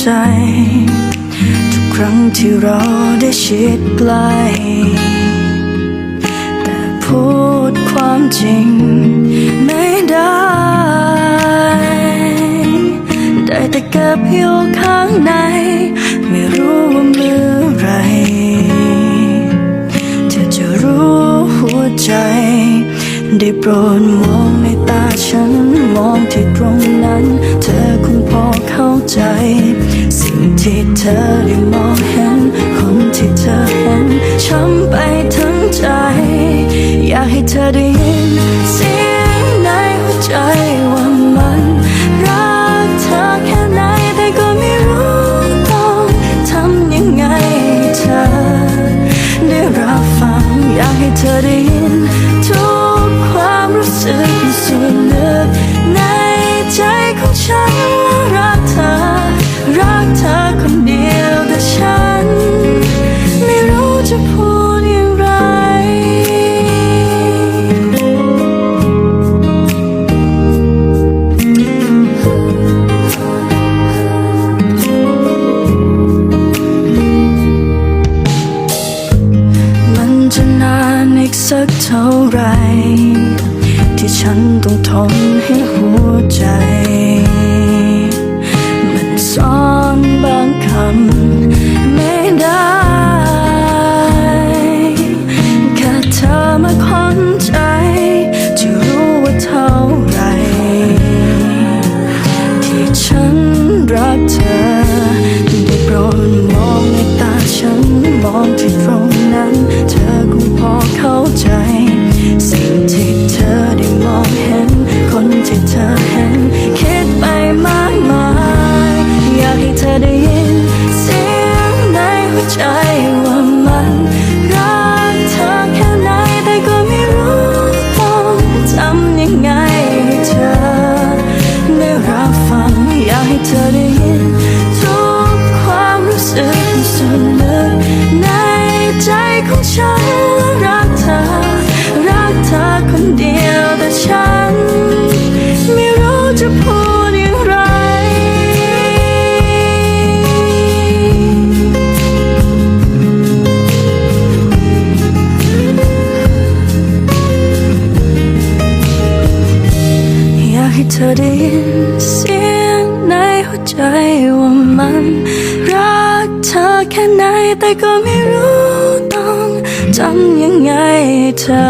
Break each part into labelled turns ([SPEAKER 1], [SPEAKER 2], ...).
[SPEAKER 1] ใจ ทุกครั้งที่เราได้ชิดใกล้แต่พูดความจริงไม่ได้ ได้แต่เก็บอยู่ข้างใน ไม่รู้ว่าเมื่อไรเธอจะรู้หัวใจ ได้โปรดมองในตาฉันมองที่ตรงนั้น เธอคงพอเข้าใจ teetering my hands ักเท่าไร ที่ฉันต้องทนให้หัวใจ เธอ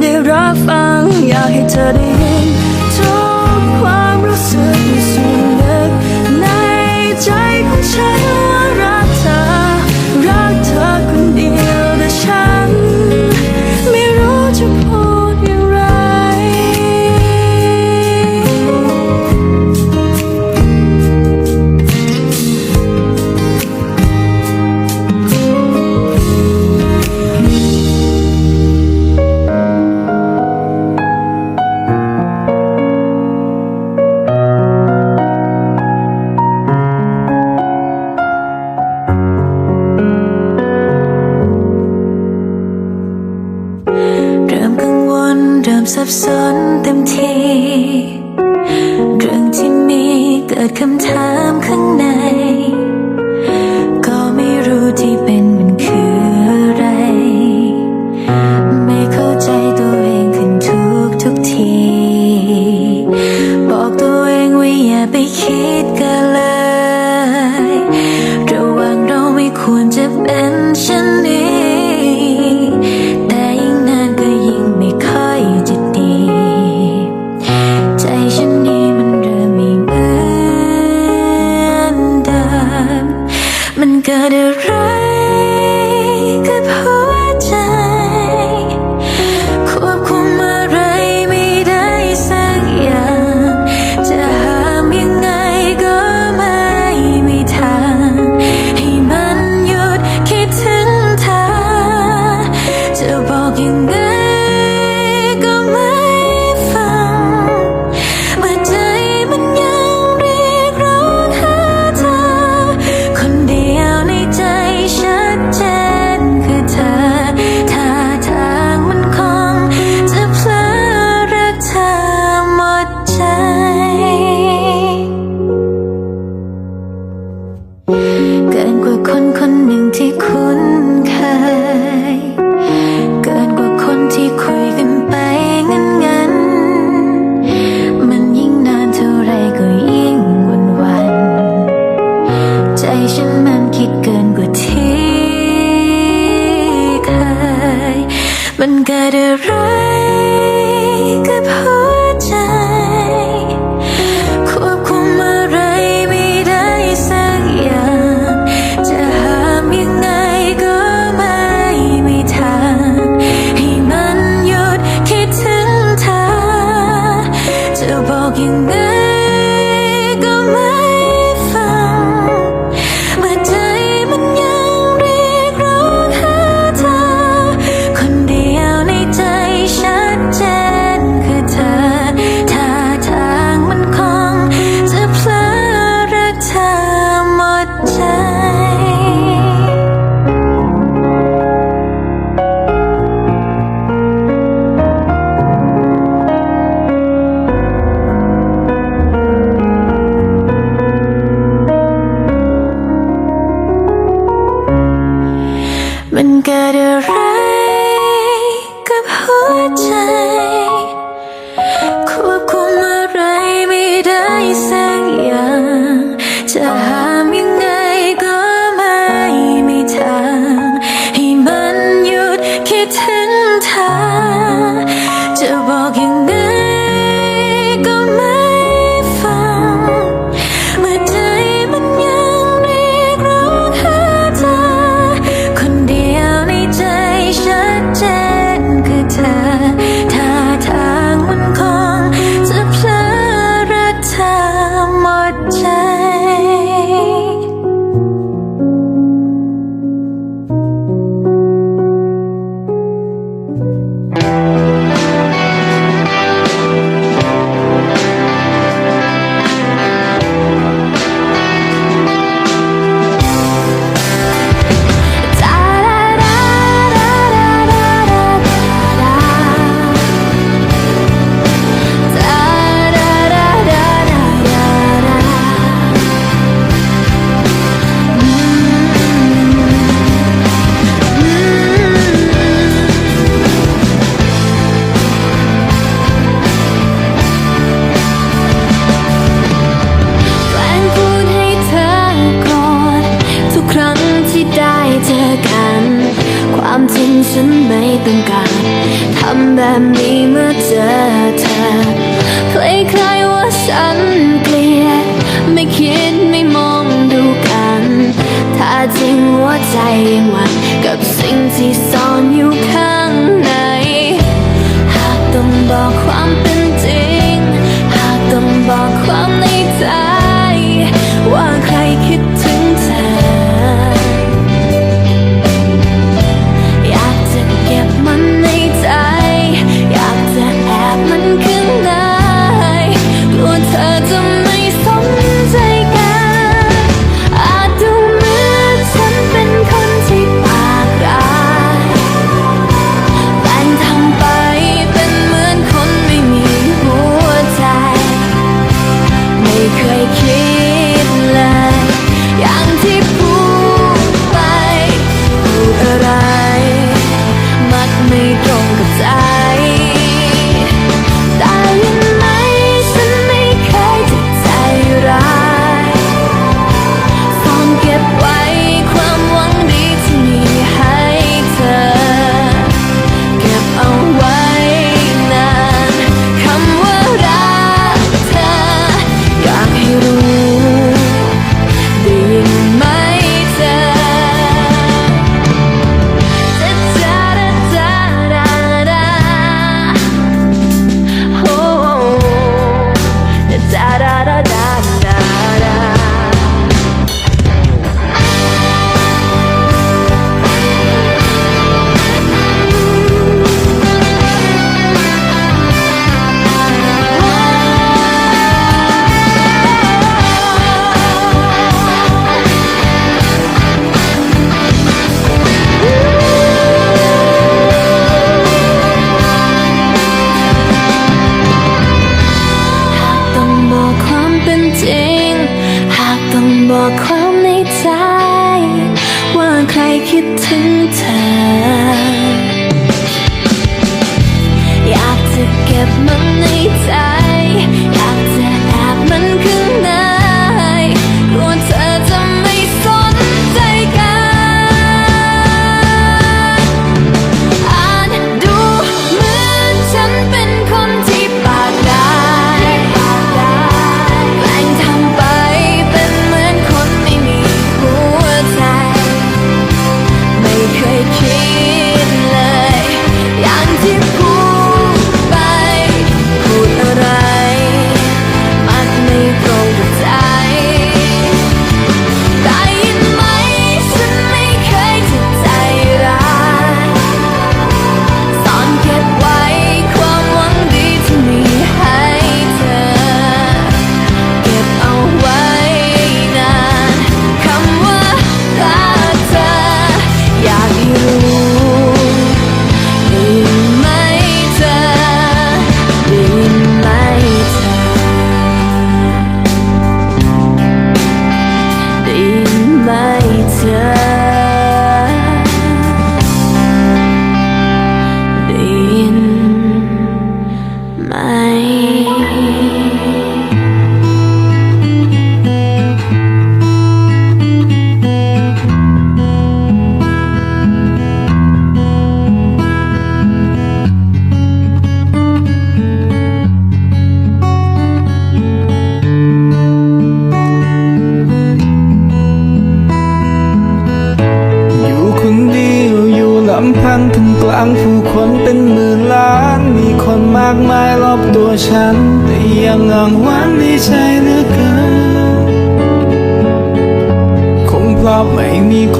[SPEAKER 1] ได้รับฟังอยากให้เธอได้ยิน สับสนเต็ม
[SPEAKER 2] ที เรื่องที่มีเกิดคำถาม when get it right จริง หากต้องบอกความในใจ ว่าใครคิดถึงเธอ อยากจะเก็บมันในใจ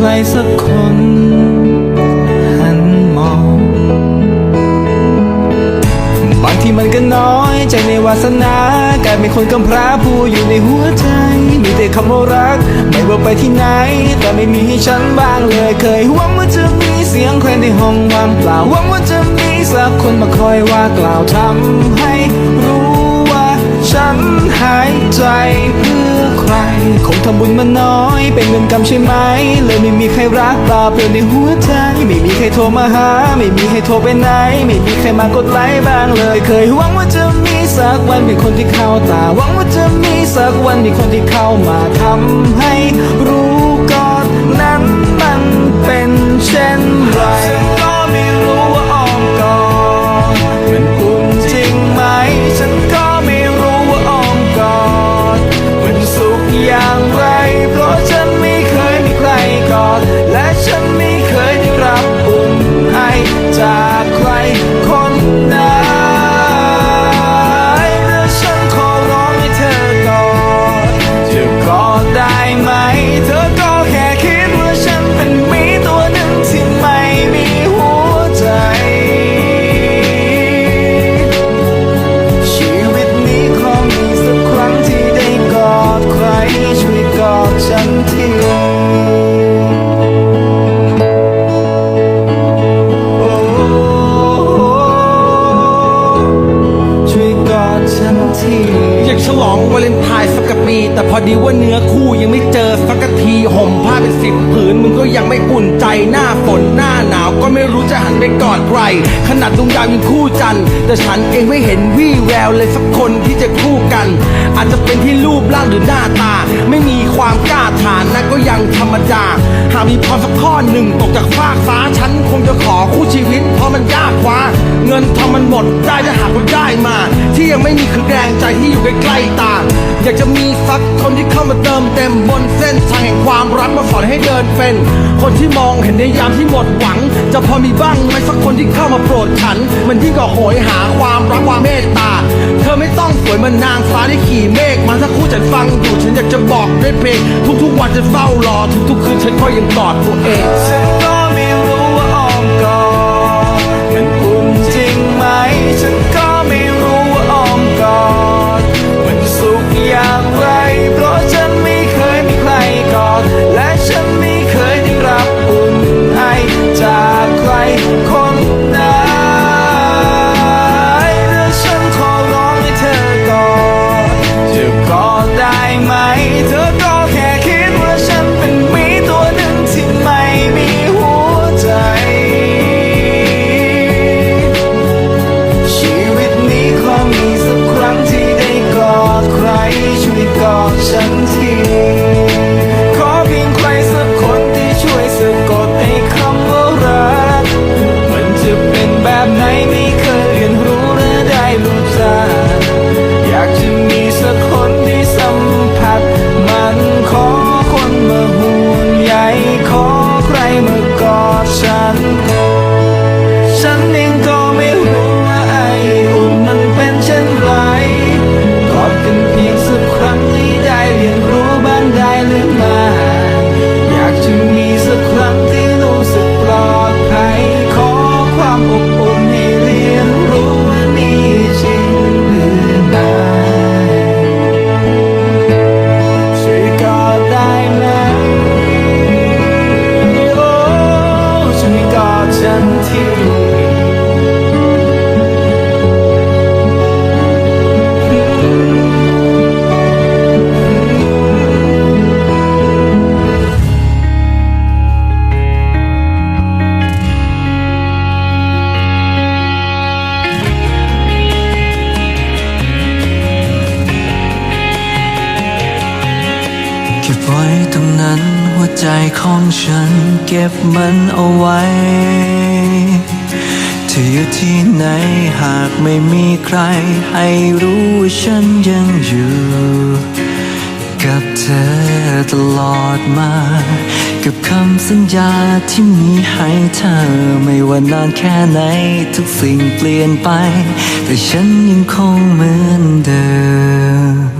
[SPEAKER 2] ใครสัก
[SPEAKER 3] คนหันมอง บางทีมันก็น้อยใจในวาสนากลายเป็นคนกำพร้าผู้อยู่ในหัวใจ มีแต่คำว่ารัก ไม่ว่าไปที่ไหน แต่ไม่มีให้ฉันบ้างเลย เคยหวังว่าจะมีเสียงใครในห้องว่างเปล่าหวังว่าจะมีสักคนมาคอยว่ากล่าวทำให้รู้ ฉันหายใจเพื่อใคร คงทำบุญมาน้อย เป็นเงินกำใช่ไหม เลยไม่มีใครรักตาเปลี่ยในหัวใจ ไม่มีใครโทรมาหา ไม่มีใครโทรไปไหน ไม่มีใครมากดไลค์บ้างเลย เคยหวังว่าจะมีสักวันมีคนที่เข้าตา หวังว่าจะมีสักวันมีคนที่เข้ามาทำให้รู้ก่อนนั้นมันเป็นเช่นไร
[SPEAKER 4] ได้กอดใครขนาดดวงดาวยังคู่จันทร์แต่ฉันเองไม่เห็นวี่แววเลยสักคนที่จะคู่กัน อาจจะเป็นที่รูปร่างหรือหน้าตา ไม่มีความกล้าฐานนะก็ยังธรรมดาหากมีพรสักข้อหนึ่งตกจากฟากฟ้าฉันคงจะขอคู่ชีวิตเพราะมันยากกว่า เงินทองมันหมดได้จะหาคนได้มา ที่ยังไม่มีคือแรงใจที่อยู่ใกล้ๆตา อยากจะมีสักคนที่เข้ามาเติมเต็มบนเส้นทางแห่งความรักมาสอนให้เดินเป็น คนที่มองเห็นในยามที่หมดหวัง จะพอมีบ้างไหมสักคนที่เข้ามาโปรดฉัน มันยิ่งกว่าโหยหาความรักความเมตตา เธอไม่ต้องสวยเหมันนางฟ้าที่ขี่เมฆมาถ้าคู่ฉันฟังอยู่ฉันอยากจะบอกด้วยเพลงทุกๆวันจะเฝ้ารอทุกๆคืนฉันก็ยังกอดตัวเอง
[SPEAKER 3] ของฉันเก็บมันเอาไว้จะอยู่ที่
[SPEAKER 5] ไหนหากไม่มีใคร ให้รู้ว่าฉันยังอยู่ กับเธอตลอดมา กับคำสัญญาที่มีให้เธอ ไม่ว่านานแค่ไหนทุกสิ่งเปลี่ยนไป แต่ฉันยังคงเหมือนเดิม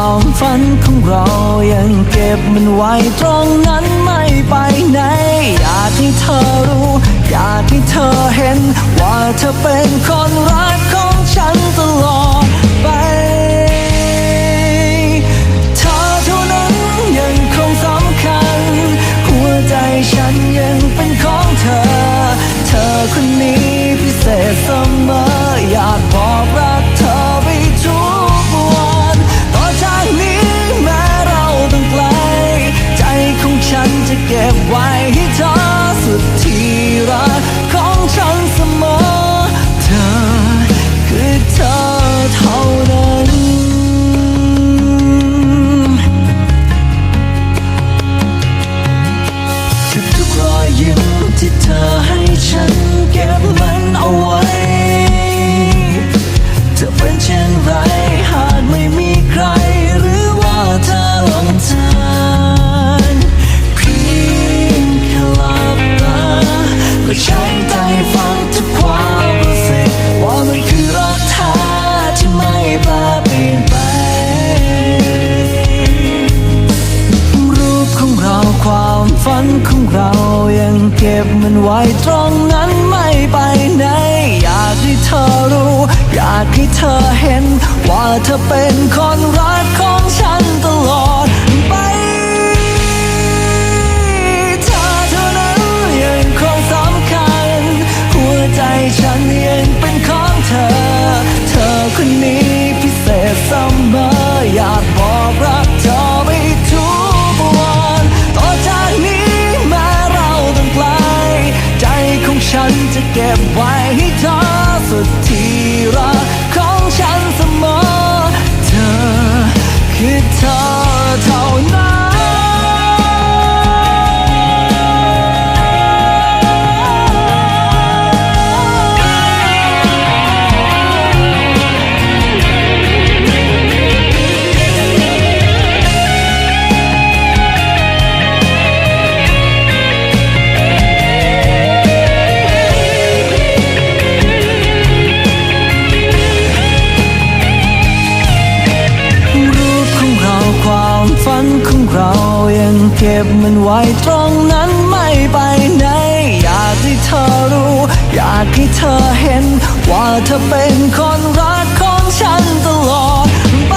[SPEAKER 5] ม ความฝันของเรายังเก็บมันไว้ตรงนั้นไม่ไปไหน อยากให้เธอรู้ อยากให้เธอเห็น ว่าเธอเป็นคนรักของฉันตลอด จะเก็บไว้ให้เธอากให้เธอเห็น ว่าเธอเป็นคนรักของฉันตลอดไป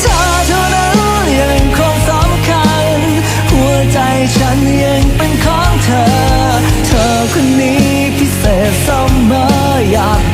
[SPEAKER 5] เธอเท่านั้นยังคงสำคัญ หัวใจฉันยังเป็นของเธอ เธอคนนี้พิเศษเสมออยาก